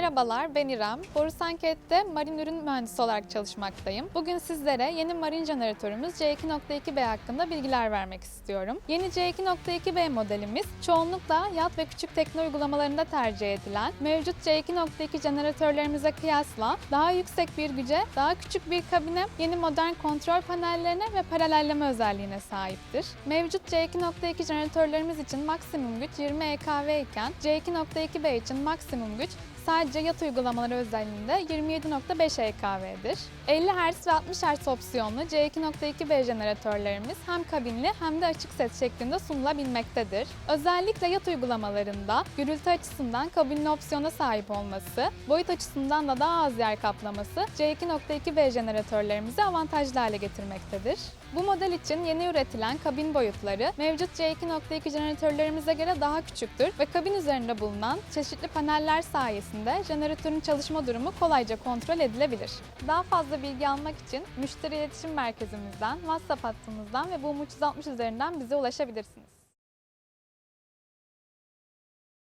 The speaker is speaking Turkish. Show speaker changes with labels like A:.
A: Merhabalar, ben İrem. Borusanket'te marin ürün mühendisi olarak çalışmaktayım. Bugün sizlere yeni marin jeneratörümüz C2.2B hakkında bilgiler vermek istiyorum. Yeni C2.2B modelimiz çoğunlukla yat ve küçük tekne uygulamalarında tercih edilen mevcut C2.2 jeneratörlerimize kıyasla daha yüksek bir güce, daha küçük bir kabine, yeni modern kontrol panellerine ve paralelleme özelliğine sahiptir. Mevcut C2.2 jeneratörlerimiz için maksimum güç 20 EKV iken C2.2B için maksimum güç sadece yat uygulamaları özelliğinde 27.5 EKV'dir. 50 Hz ve 60 Hz opsiyonlu C2.2B jeneratörlerimiz hem kabinli hem de açık set şeklinde sunulabilmektedir. Özellikle yat uygulamalarında gürültü açısından kabinli opsiyona sahip olması, boyut açısından da daha az yer kaplaması C2.2B jeneratörlerimizi avantajlı hale getirmektedir. Bu model için yeni üretilen kabin boyutları mevcut C2.2 jeneratörlerimize göre daha küçüktür ve kabin üzerinde bulunan çeşitli paneller sayesinde jeneratörün çalışma durumu kolayca kontrol edilebilir. Daha fazla bilgi almak için müşteri iletişim merkezimizden, WhatsApp hattımızdan ve bu 360 üzerinden bize ulaşabilirsiniz.